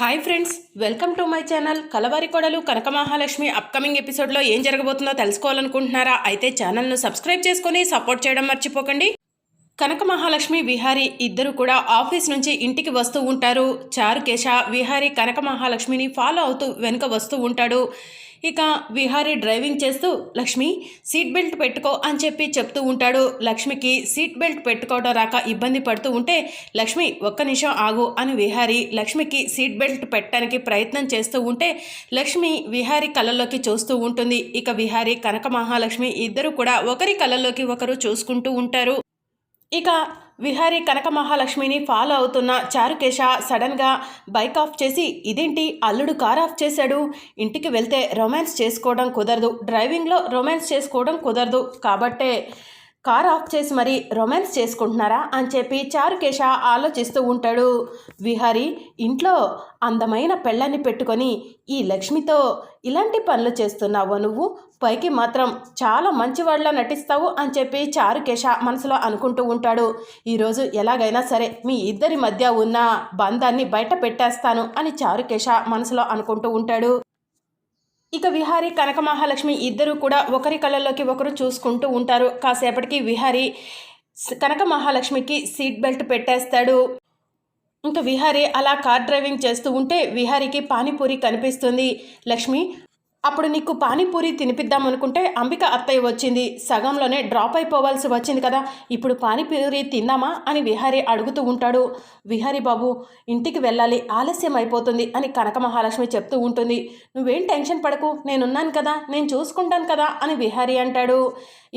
Hi friends welcome to my channel. Kalavari Kodalu Kanaka Mahalakshmi upcoming ఎపిసోడ్లో ఏం జరగబోతుందో తెలుసుకోవాలనుకుంటున్నారా? అయితే ఛానల్ను సబ్స్క్రైబ్ చేసుకొని సపోర్ట్ చేయడం మర్చిపోకండి. కనక మహాలక్ష్మి విహారీ ఇద్దరు కూడా ఆఫీస్ నుంచి ఇంటికి వస్తూ ఉంటారు. చారుకేశ విహారీ కనక మహాలక్ష్మిని ఫాలో అవుతూ వెనుక వస్తూ ఉంటాడు. ఇక విహారీ డ్రైవింగ్ చేస్తూ లక్ష్మి సీట్ బెల్ట్ పెట్టుకో అని చెప్పి చెప్తూ ఉంటాడు. లక్ష్మికి సీట్ బెల్ట్ పెట్టుకోవడం రాక ఇబ్బంది పడుతూ ఉంటే లక్ష్మి ఒక్క నిమిషం ఆగు అని విహారీ లక్ష్మికి సీట్ బెల్ట్ పెట్టడానికి ప్రయత్నం చేస్తూ ఉంటే లక్ష్మి విహారీ కళ్ళల్లోకి చూస్తూ ఉంటుంది. ఇక విహారీ కనక మహాలక్ష్మి ఇద్దరు కూడా ఒకరి కళ్ళల్లోకి ఒకరు చూసుకుంటూ ఉంటారు. ఇక విహారి కనక మహాలక్ష్మిని ఫాలో అవుతున్న చారుకేశ సడన్గా బైక్ ఆఫ్ చేసి ఇదేంటి? అల్లుడు కార్ ఆఫ్ చేశాడు. ఇంటికి వెళ్తే రొమాన్స్ చేసుకోవడం కుదరదు. డ్రైవింగ్లో రొమాన్స్ చేసుకోవడం కుదరదు కాబట్టే కార్ ఆఫ్ చేసి మరి రొమాన్స్ చేసుకుంటున్నారా అని చెప్పి చారుకేశ ఆలోచిస్తూ ఉంటాడు. విహారి ఇంట్లో అందమైన పెళ్ళాన్ని పెట్టుకొని ఈ లక్ష్మితో ఇలాంటి పనులు చేస్తున్నావు నువ్వు? పైకి మాత్రం చాలా మంచివాళ్ళ నటిస్తావు అని చెప్పి చారుకేశ మనసులో అనుకుంటూ ఉంటాడు. ఈరోజు ఎలాగైనా సరే మీ ఇద్దరి మధ్య ఉన్న బంధాన్ని బయట పెట్టేస్తాను అని చారుకేశ మనసులో అనుకుంటూ ఉంటాడు. ఇక విహారి కనక మహాలక్ష్మి ఇద్దరు కూడా ఒకరి కళ్ళల్లోకి ఒకరు చూసుకుంటూ ఉంటారు. కాసేపటికి విహారి కనక మహాలక్ష్మికి సీట్ బెల్ట్ పెట్టేస్తాడు. ఇంకా విహారి అలా కార్ డ్రైవింగ్ చేస్తూ ఉంటే విహారికి పానీపూరి కనిపిస్తుంది. లక్ష్మి అప్పుడు నీకు పానీపూరి తినిపిద్దాం అనుకుంటే అంబిక అత్తయ్య వచ్చింది. సగంలోనే డ్రాప్ అయిపోవాల్సి వచ్చింది కదా. ఇప్పుడు పానీపూరి తిందామా అని విహారీ అడుగుతూ ఉంటాడు. విహారీ బాబు ఇంటికి వెళ్ళాలి ఆలస్యం అయిపోతుంది అని కనక మహాలక్ష్మి చెప్తూ ఉంటుంది. నువ్వేం టెన్షన్ పడకు నేనున్నాను కదా నేను చూసుకుంటాను కదా అని విహారీ అంటాడు.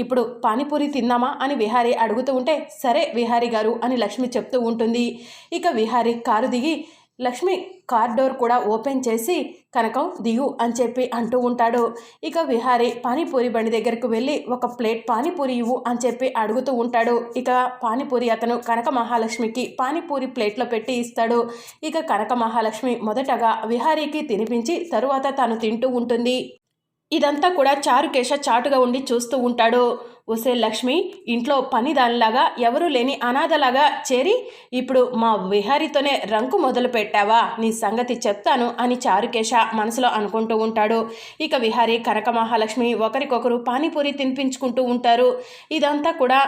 ఇప్పుడు పానీపూరి తిందామా అని విహారీ అడుగుతూ ఉంటే సరే విహారీ గారు అని లక్ష్మి చెప్తూ ఉంటుంది. ఇక విహారీ కారు దిగి లక్ష్మి కార్ డోర్ కూడా ఓపెన్ చేసి కనకం దిగు అని చెప్పి అంటూ ఉంటాడు. ఇక విహారీ పానీపూరి బండి దగ్గరకు వెళ్ళి ఒక ప్లేట్ పానీపూరి ఇవ్వు అని చెప్పి అడుగుతూ ఉంటాడు. ఇక పానీపూరి అతను కనక మహాలక్ష్మికి పానీపూరి ప్లేట్లో పెట్టి ఇస్తాడు. ఇక కనక మహాలక్ష్మి మొదటగా విహారీకి తినిపించి తరువాత తను తింటూ ఉంటుంది. ఇదంతా కూడా చారుకేశ చాటుగా ఉండి చూస్తూ ఉంటాడు. ఒసే లక్ష్మి ఇంట్లో పని దానిలాగా ఎవరూ లేని అనాథలాగా చేరి ఇప్పుడు మా విహారీతోనే రంకు మొదలు పెట్టావా? నీ సంగతి చెప్తాను అని చారుకేశ మనసులో అనుకుంటూ ఉంటాడు. ఇక విహారీ కనక మహాలక్ష్మి ఒకరికొకరు పానీపూరి తినిపించుకుంటూ ఉంటారు. ఇదంతా కూడా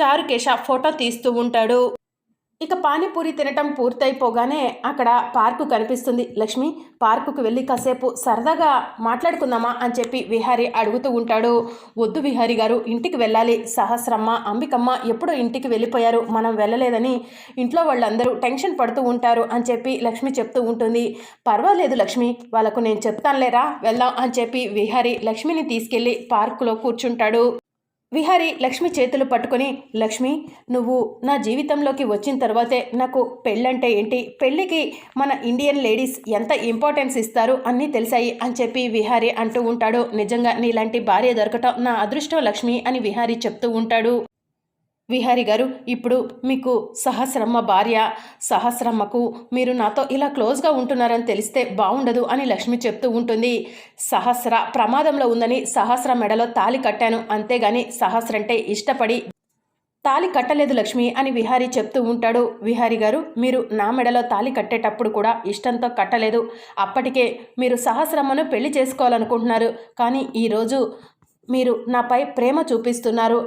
చారుకేశ ఫోటో తీస్తూ ఉంటాడు. ఇక పానీపూరి తినటం పూర్తయిపోగానే అక్కడ పార్కు కనిపిస్తుంది. లక్ష్మి పార్కుకు వెళ్ళి కాసేపు సరదాగా మాట్లాడుకుందామా అని చెప్పి విహారీ అడుగుతూ ఉంటాడు. వద్దు విహారీ గారు ఇంటికి వెళ్ళాలి. సహస్రమ్మ అంబికమ్మ ఎప్పుడో ఇంటికి వెళ్ళిపోయారు. మనం వెళ్ళలేదని ఇంట్లో వాళ్ళందరూ టెన్షన్ పడుతూ ఉంటారు అని చెప్పి లక్ష్మి చెప్తూ ఉంటుంది. పర్వాలేదు లక్ష్మి వాళ్ళకు నేను చెప్తానులేరా వెళ్దాం అని చెప్పి విహారీ లక్ష్మిని తీసుకెళ్ళి పార్కులో కూర్చుంటాడు. విహారీ లక్ష్మి చేతులు పట్టుకొని లక్ష్మి నువ్వు నా జీవితంలోకి వచ్చిన తర్వాతే నాకు పెళ్ళంటే ఏంటి? పెళ్ళికి మన ఇండియన్ లేడీస్ ఎంత ఇంపార్టెన్స్ ఇస్తారు అన్నీ తెలిసాయి అని చెప్పి విహారీ అంటూ ఉంటాడు. నిజంగా నీలాంటి భార్య దొరకటం నా అదృష్టం లక్ష్మి అని విహారీ చెప్తూ ఉంటాడు. విహారి గారు ఇప్పుడు మీకు సహస్రమ్మ భార్య సహస్రమ్మకు మీరు నాతో ఇలా క్లోజ్గా ఉంటున్నారని తెలిస్తే బాగుండదు అని లక్ష్మి చెప్తూ ఉంటుంది. సహస్ర ప్రమాదంలో ఉందని సహస్ర మెడలో తాలి కట్టాను అంతేగాని సహస్రంటే ఇష్టపడి తాలి కట్టలేదు లక్ష్మి అని విహారీ చెప్తూ ఉంటాడు. విహారీ గారు మీరు నా మెడలో తాలి కట్టేటప్పుడు కూడా ఇష్టంతో కట్టలేదు. అప్పటికే మీరు సహస్రమ్మను పెళ్ళి చేసుకోవాలనుకుంటున్నారు. కానీ ఈరోజు మీరు నాపై ప్రేమ చూపిస్తున్నారు.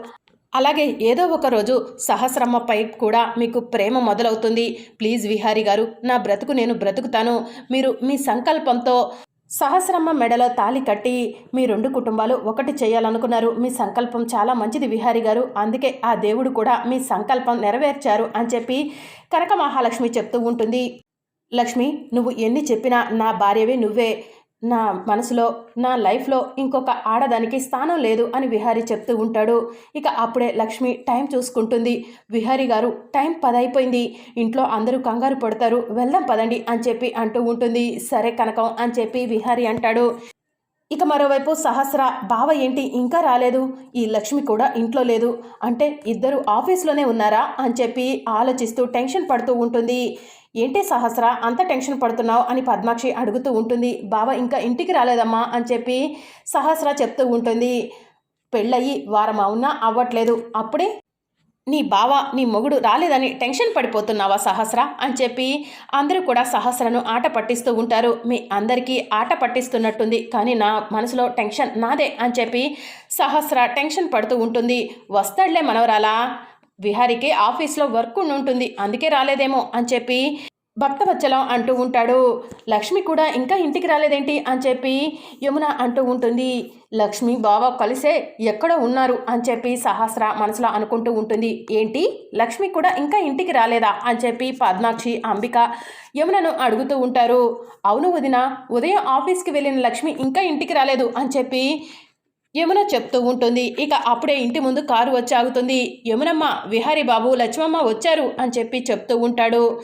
అలాగే ఏదో ఒక రోజు సహస్రమ్మపై కూడా మీకు ప్రేమ మొదలవుతుంది. ప్లీజ్ విహారీ గారు నా బ్రతుకు నేను బ్రతుకుతాను. మీరు మీ సంకల్పంతో సహస్రమ్మ మెడలో తాలి కట్టి మీ రెండు కుటుంబాలు ఒకటి చేయాలనుకున్నారు. మీ సంకల్పం చాలా మంచిది విహారీ గారు. అందుకే ఆ దేవుడు కూడా మీ సంకల్పం నెరవేర్చారు అని చెప్పి కనక మహాలక్ష్మి చెప్తూ ఉంటుంది. లక్ష్మి నువ్వు ఎన్ని చెప్పినా నా భార్యవే నువ్వే. నా మనసులో నా లైఫ్లో ఇంకొక ఆడదానికి స్థానం లేదు అని విహారీ చెప్తూ ఉంటాడు. ఇక అప్పుడే లక్ష్మి టైం చూసుకుంటుంది. విహారీ గారు టైం పదైపోయింది. ఇంట్లో అందరూ కంగారు పడతారు. వెళ్దాం పదండి అని చెప్పి అంటూ ఉంటుంది. సరే కనకం అని చెప్పి విహారీ అంటాడు. ఇక మరోవైపు సహస్ర బావ ఏంటి? ఇంకా రాలేదు. ఈ లక్ష్మి కూడా ఇంట్లో లేదు. అంటే ఇద్దరు ఆఫీస్లోనే ఉన్నారా? అని చెప్పి ఆలోచిస్తూ టెన్షన్ పడుతూ ఉంటుంది. ఏంటి సహస్ర అంత టెన్షన్ పడుతున్నావు అని పద్మాక్షి అడుగుతూ ఉంటుంది. బావ ఇంకా ఇంటికి రాలేదమ్మా అని చెప్పి సహస్ర చెప్తూ ఉంటుంది. పెళ్ళయి వారం అవునా అవ్వట్లేదు. అప్పుడే నీ బావ నీ మొగుడు రాలేదని టెన్షన్ పడిపోతున్నావా సహస్ర అని చెప్పి అందరూ కూడా సహస్రను ఆట పట్టిస్తూ ఉంటారు. మీ అందరికీ ఆట పట్టిస్తున్నట్టుంది కానీ నా మనసులో టెన్షన్ నాదే అని చెప్పి సహస్ర టెన్షన్ పడుతూ ఉంటుంది. వస్తాడులే మనవరాలా? విహారికి ఆఫీస్లో వర్క్ ఉంటుంది. అందుకే రాలేదేమో అని చెప్పి భక్తవచ్చలం అంటూ ఉంటాడు. లక్ష్మి కూడా ఇంకా ఇంటికి రాలేదేంటి అని చెప్పి యమున అంటూ ఉంటుంది. లక్ష్మి బావ కలిసే ఎక్కడ ఉన్నారు అని చెప్పి సహస్ర మనసులో అనుకుంటూ ఉంటుంది. ఏంటి? లక్ష్మి కూడా ఇంకా ఇంటికి రాలేదా అని చెప్పి పద్మాక్షి అంబిక యమునను అడుగుతూ ఉంటారు. అవును వదిన ఉదయం ఆఫీస్కి వెళ్ళిన లక్ష్మి ఇంకా ఇంటికి రాలేదు అని చెప్పి యమున చెప్తూ ఉంటుంది ఇక అప్పుడే ఇంటి ముందు కారు వచ్చి ఆగుతుంది. యమునమ్మ విహారీ బాబు లక్ష్మమ్మ వచ్చారు అని చెప్పి చెప్తూ ఉంటాడు.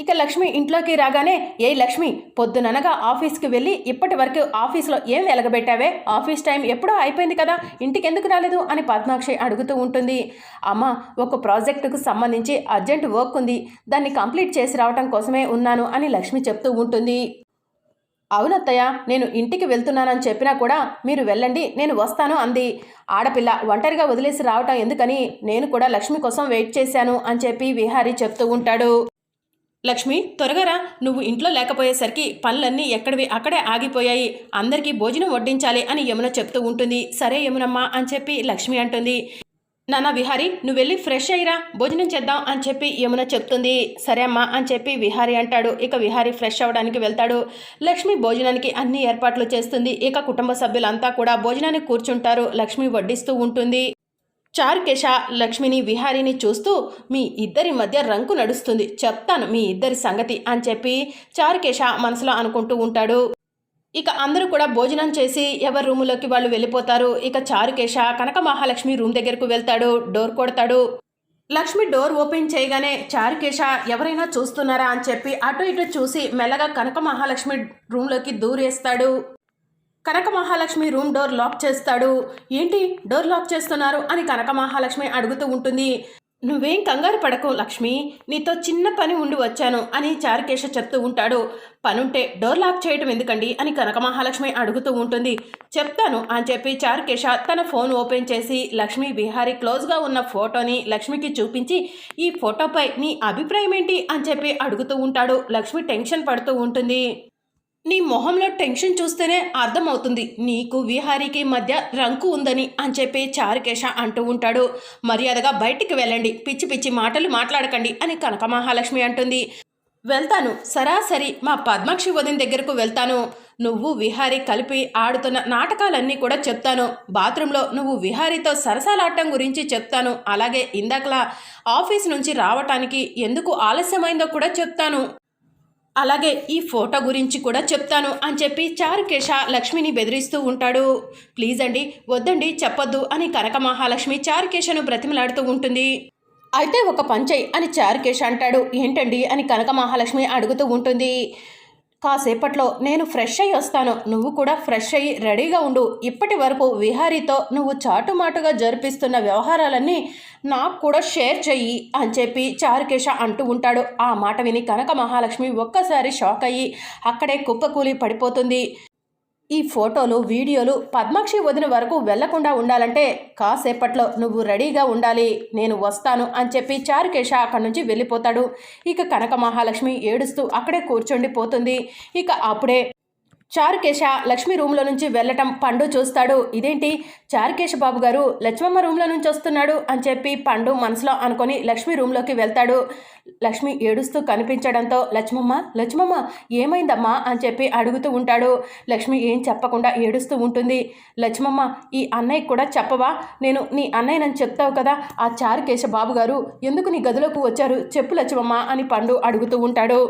ఇక లక్ష్మి ఇంట్లోకి రాగానే ఏ లక్ష్మి పొద్దుననగా ఆఫీస్కి వెళ్ళి ఇప్పటి వరకు ఆఫీస్లో ఏం వెలగబెట్టావే? ఆఫీస్ టైం ఎప్పుడో అయిపోయింది కదా ఇంటికి ఎందుకు రాలేదు? అని పద్మాక్షి అడుగుతూ ఉంటుంది. అమ్మ ఒక ప్రాజెక్టుకు సంబంధించి అర్జెంట్ వర్క్ ఉంది. దాన్ని కంప్లీట్ చేసి రావటం కోసమే ఉన్నాను అని లక్ష్మి చెప్తూ ఉంటుంది. అవునత్తయ్య నేను ఇంటికి వెళ్తున్నానని చెప్పినా కూడా మీరు వెళ్ళండి నేను వస్తాను అంది. ఆడపిల్ల ఒంటరిగా వదిలేసి రావటం ఎందుకని నేను కూడా లక్ష్మి కోసం వెయిట్ చేశాను అని చెప్పి విహారీ చెప్తూ ఉంటాడు. లక్ష్మి త్వరగా రా నువ్వు ఇంట్లో లేకపోయేసరికి పనులన్నీ ఎక్కడివి? అక్కడే ఆగిపోయాయి. అందరికీ భోజనం వడ్డించాలి అని యమున చెప్తూ ఉంటుంది. సరే యమునమ్మ అని చెప్పి లక్ష్మి అంటుంది. నాన్న విహారీ నువ్వు వెళ్ళి ఫ్రెష్ అయ్యిరా భోజనం చేద్దాం అని చెప్పి యమున చెప్తుంది. సరే అమ్మా అని చెప్పి విహారీ అంటాడు. ఇక విహారీ ఫ్రెష్ అవ్వడానికి వెళ్తాడు. లక్ష్మి భోజనానికి అన్ని ఏర్పాట్లు చేస్తుంది. ఇక కుటుంబ సభ్యులంతా కూడా భోజనానికి కూర్చుంటారు. లక్ష్మి వడ్డిస్తూ ఉంటుంది. చారుకేశ లక్ష్మిని విహారిని చూస్తూ మీ ఇద్దరి మధ్య రంకు నడుస్తుంది. చెప్తాను మీ ఇద్దరి సంగతి అని చెప్పి చారుకేశ మనసులో అనుకుంటూ ఉంటాడు. ఇక అందరూ కూడా భోజనం చేసి ఎవరి రూములోకి వాళ్ళు వెళ్ళిపోతారు. ఇక చారుకేశ కనక మహాలక్ష్మి రూమ్ దగ్గరకు వెళ్తాడు డోర్ కొడతాడు. లక్ష్మి డోర్ ఓపెన్ చేయగానే చారుకేశ ఎవరైనా చూస్తున్నారా అని చెప్పి అటు ఇటు చూసి మెల్లగా కనక మహాలక్ష్మి రూమ్లోకి దూరేస్తాడు. Kanaka Mahalakshmi room door lock చేస్తాడు. ఏంటి? డోర్ లాక్ చేస్తున్నారు అని కనక మహాలక్ష్మి అడుగుతూ ఉంటుంది. నువ్వేం కంగారు పడకు లక్ష్మి. నీతో చిన్న పని ఉండి వచ్చాను అని చారుకేశ చెప్తూ ఉంటాడు. పనుంటే డోర్ లాక్ చేయటం ఎందుకండి అని కనక మహాలక్ష్మి అడుగుతూ ఉంటుంది. చెప్తాను అని చెప్పి చారుకేశ తన ఫోన్ ఓపెన్ చేసి లక్ష్మి బిహారీ క్లోజ్గా ఉన్న ఫోటోని లక్ష్మికి చూపించి ఈ ఫోటోపై నీ అభిప్రాయం ఏంటి అని చెప్పి అడుగుతూ ఉంటాడు. లక్ష్మి టెన్షన్ పడుతూ ఉంటుంది. నీ మొహంలో టెన్షన్ చూస్తేనే అర్థమవుతుంది. నీకు విహారీకి మధ్య రంకు ఉందని అని చెప్పి చారుకేశ అంటూ ఉంటాడు. మర్యాదగా బయటికి వెళ్ళండి. పిచ్చి పిచ్చి మాటలు మాట్లాడకండి అని కనక మహాలక్ష్మి అంటుంది. వెళ్తాను. సరాసరి మా పద్మాక్షి వదిన దగ్గరకు వెళ్తాను. నువ్వు విహారీ కలిపి ఆడుతున్న నాటకాలన్నీ కూడా చెప్తాను. బాత్రూంలో నువ్వు విహారీతో సరసాలాడటం గురించి చెప్తాను. అలాగే ఇందాకలా ఆఫీస్ నుంచి రావటానికి ఎందుకు ఆలస్యమైందో కూడా చెప్తాను. అలాగే ఈ ఫోటో గురించి కూడా చెప్తాను అని చెప్పి చారుకేశ లక్ష్మిని బెదిరిస్తూ ఉంటాడు. ప్లీజ్ అండి వద్దండి చెప్పొద్దు అని కనక మహాలక్ష్మి చారుకేశను బ్రతిమలాడుతూ ఉంటుంది. అయితే ఒక పంచై అని చారుకేశ అంటాడు. ఏంటండి అని కనక మహాలక్ష్మి అడుగుతూ ఉంటుంది. కాసేపట్లో నేను ఫ్రెష్ అయ్యి వస్తాను. నువ్వు కూడా ఫ్రెష్ అయ్యి రెడీగా ఉండు. ఇప్పటి వరకు విహారీతో నువ్వు చాటుమాటుగా జరిపిస్తున్న వ్యవహారాలన్నీ నాకు కూడా షేర్ చెయ్యి అని చెప్పి చారుకేశ అంటూ ఉంటాడు. ఆ మాట విని కనక మహాలక్ష్మి ఒక్కసారి షాక్ అయ్యి అక్కడే కుప్పకూలి పడిపోతుంది. ఈ ఫోటోలు వీడియోలు పద్మాక్షి వదిన వరకు వెళ్ళకుండా ఉండాలంటే కాసేపట్లో నువ్వు రెడీగా ఉండాలి. నేను వస్తాను అని చెప్పి చారుకేశ అక్కడి నుంచి వెళ్ళిపోతాడు. ఇక కనక మహాలక్ష్మి ఏడుస్తూ అక్కడే కూర్చొండి పోతుంది ఇక అప్పుడే చారుకేశ లక్ష్మి రూమ్లో నుంచి వెళ్ళటం పండు చూస్తాడు. ఇదేంటి? చారుకేశ బాబు గారు లక్ష్మమ్మ రూమ్లో నుంచి వస్తున్నాడు అని చెప్పి పండు మనసులో అనుకొని లక్ష్మి రూమ్లోకి వెళ్తాడు. లక్ష్మి ఏడుస్తూ కనిపించడంతో లక్ష్మమ్మ లక్ష్మమ్మ ఏమైందమ్మా? అని చెప్పి అడుగుతూ ఉంటాడు. లక్ష్మి ఏం చెప్పకుండా ఏడుస్తూ ఉంటుంది. లక్ష్మమ్మ ఈ అన్నయ్య కూడా చెప్పవా? నేను నీ అన్నయ్యనని చెప్తావు కదా ఆ చారుకేశ బాబు గారు. ఎందుకు నీ గదిలోకి వచ్చారు? చెప్పు లక్ష్మమ్మ అని పండు అడుగుతూ ఉంటాడు.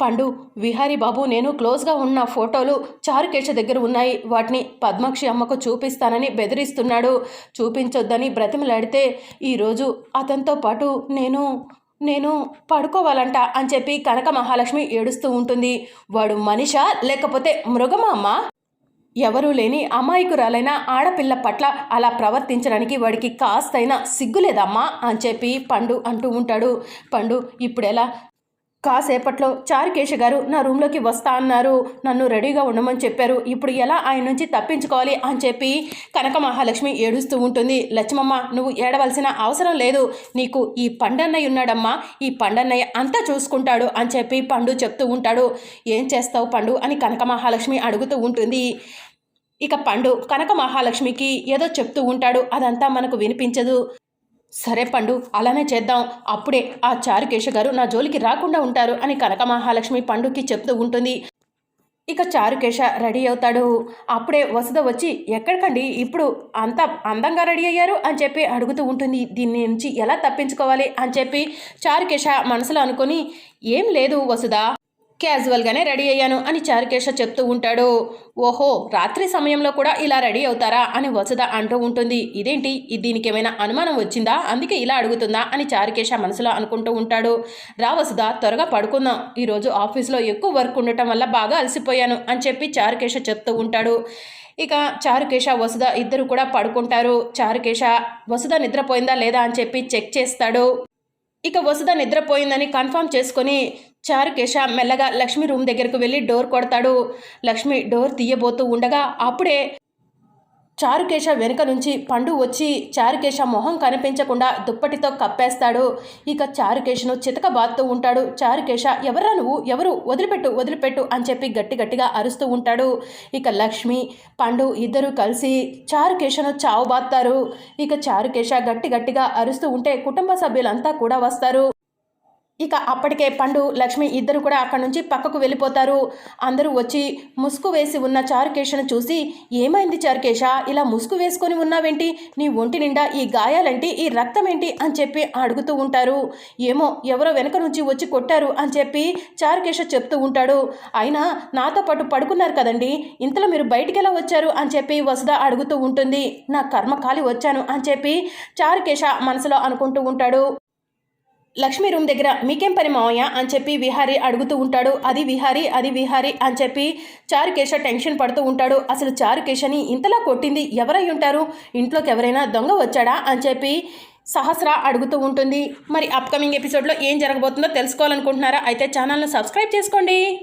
పండు విహారీ బాబు నేను క్లోజ్గా ఉన్న ఫోటోలు చారుకేశ దగ్గర ఉన్నాయి. వాటిని పద్మాక్షి అమ్మకు చూపిస్తానని బెదిరిస్తున్నాడు. చూపించొద్దని బ్రతిమలాడితే ఈరోజు అతనితో పాటు నేను నేను పడుకోవాలంట అని చెప్పి కనక మహాలక్ష్మి ఏడుస్తూ ఉంటుంది. వాడు మనిష లేకపోతే మృగమా అమ్మా? ఎవరూ లేని అమాయకురాలైన ఆడపిల్ల పట్ల అలా ప్రవర్తించడానికి వాడికి కాస్తైనా సిగ్గులేదమ్మా అని చెప్పి పండు అంటూ ఉంటాడు. పండు ఇప్పుడెలా కాసేపట్లో చారుకేశ గారు నా రూమ్లోకి వస్తా అన్నారు. నన్ను రెడీగా ఉండమని చెప్పారు. ఇప్పుడు ఎలా ఆయన నుంచి తప్పించుకోవాలి అని చెప్పి కనక మహాలక్ష్మి ఏడుస్తూ ఉంటుంది. లక్ష్మమ్మ నువ్వు ఏడవలసిన అవసరం లేదు. నీకు ఈ పండన్నయ్య ఉన్నాడమ్మా. ఈ పండన్నయ్య అంతా చూసుకుంటాడు అని చెప్పి పండు చెప్తూ ఉంటాడు. ఏం చేస్తావు పండు? అని కనక మహాలక్ష్మి అడుగుతూ ఉంటుంది. ఇక పండు కనక మహాలక్ష్మికి ఏదో చెప్తూ ఉంటాడు. అదంతా మనకు వినిపించదు. సరే పండు అలానే చేద్దాం. అప్పుడే ఆ చారుకేశ గారు నా జోలికి రాకుండా ఉంటారు అని కనక మహాలక్ష్మి పండుకి చెప్తూ ఉంటుంది. ఇక చారుకేశ రెడీ అవుతాడు. అప్పుడే వసుద వచ్చి ఎక్కడికండి? ఇప్పుడు అంత అందంగా రెడీ అయ్యారు? అని చెప్పి అడుగుతూ ఉంటుంది. దీని నుంచి ఎలా తప్పించుకోవాలి? అని చెప్పి చారుకేశ మనసులో అనుకొని ఏం లేదు వసుదా క్యాజువల్గానే రెడీ అయ్యాను అని చారుకేశ చెప్తూ ఉంటాడు. ఓహో రాత్రి సమయంలో కూడా ఇలా రెడీ అవుతారా అని వసుద అంటూ ఉంటుంది. ఇదేంటి? దీనికి ఏమైనా అనుమానం వచ్చిందా? అందుకే ఇలా అడుగుతుందా? అని చారుకేశ మనసులో అనుకుంటూ ఉంటాడు. రా వసుద త్వరగా పడుకుందాం. ఈరోజు ఆఫీస్లో ఎక్కువ వర్క్ ఉండటం వల్ల బాగా అలసిపోయాను అని చెప్పి చారుకేశ చెప్తూ ఉంటాడు. ఇక చారుకేశ వసుధ ఇద్దరు కూడా పడుకుంటారు. చారుకేశ వసుధ నిద్రపోయిందా లేదా అని చెప్పి చెక్ చేస్తాడు. ఇక వసుద నిద్రపోయిందని కన్ఫర్మ్ చేసుకొని చారుకేశ మెల్లగా లక్ష్మి రూమ్ దగ్గరకు వెళ్ళి డోర్ కొడతాడు. లక్ష్మి డోర్ తీయబోతూ ఉండగా అప్పుడే చారుకేశ వెనుక నుంచి పండు వచ్చి చారుకేశ మొహం కనిపించకుండా దుప్పటితో కప్పేస్తాడు. ఇక చారుకేశను చితక బాత్తూ ఉంటాడు. చారుకేశ ఎవరా నువ్వు? ఎవరు? వదిలిపెట్టు వదిలిపెట్టు అని చెప్పి గట్టి గట్టిగా అరుస్తూ ఉంటాడు. ఇక లక్ష్మి పండు ఇద్దరు కలిసి చారుకేశను చావుబాస్తారు ఇక చారుకేశ గట్టి గట్టిగా అరుస్తూ ఉంటే కుటుంబ సభ్యులంతా కూడా వస్తారు. ఇక అప్పటికే పండు లక్ష్మి ఇద్దరు కూడా అక్కడి నుంచి పక్కకు వెళ్ళిపోతారు. అందరూ వచ్చి ముసుగు వేసి ఉన్న చారుకేశను చూసి ఏమైంది చారుకేశ? ఇలా ముసుగు వేసుకొని ఉన్నావేంటి? నీ ఒంటి నిండా ఈ గాయాలేంటి? ఈ రక్తం ఏంటి అని చెప్పి అడుగుతూ ఉంటారు. ఏమో ఎవరో వెనక నుంచి వచ్చి కొట్టారు అని చెప్పి చారుకేశ చెప్తూ ఉంటాడు. అయినా నాతో పాటు పడుకున్నారు కదండి. ఇంతలో మీరు బయటికి ఎలా వచ్చారు? అని చెప్పి వసుధ అడుగుతూ ఉంటుంది. నా కర్మ కాలి వచ్చాను అని చెప్పి చారుకేశ మనసులో అనుకుంటూ ఉంటాడు. లక్ష్మి రూమ్ దగ్గర మీకేం పని మావయ్య? అని చెప్పి విహారీ అడుగుతూ ఉంటాడు. అది విహారీ అది విహారీ అని చెప్పి చారుకేశ టెన్షన్ పడుతూ ఉంటాడు. అసలు చారుకేశని ఇంతలా కొట్టింది ఎవరై ఉంటారు? ఇంట్లోకి ఎవరైనా దొంగ వచ్చాడా? అని చెప్పి సహస్ర అడుగుతూ ఉంటుంది. మరి అప్కమింగ్ ఎపిసోడ్లో ఏం జరగబోతుందో తెలుసుకోవాలనుకుంటున్నారా? అయితే ఛానల్ను సబ్స్క్రైబ్ చేసుకోండి.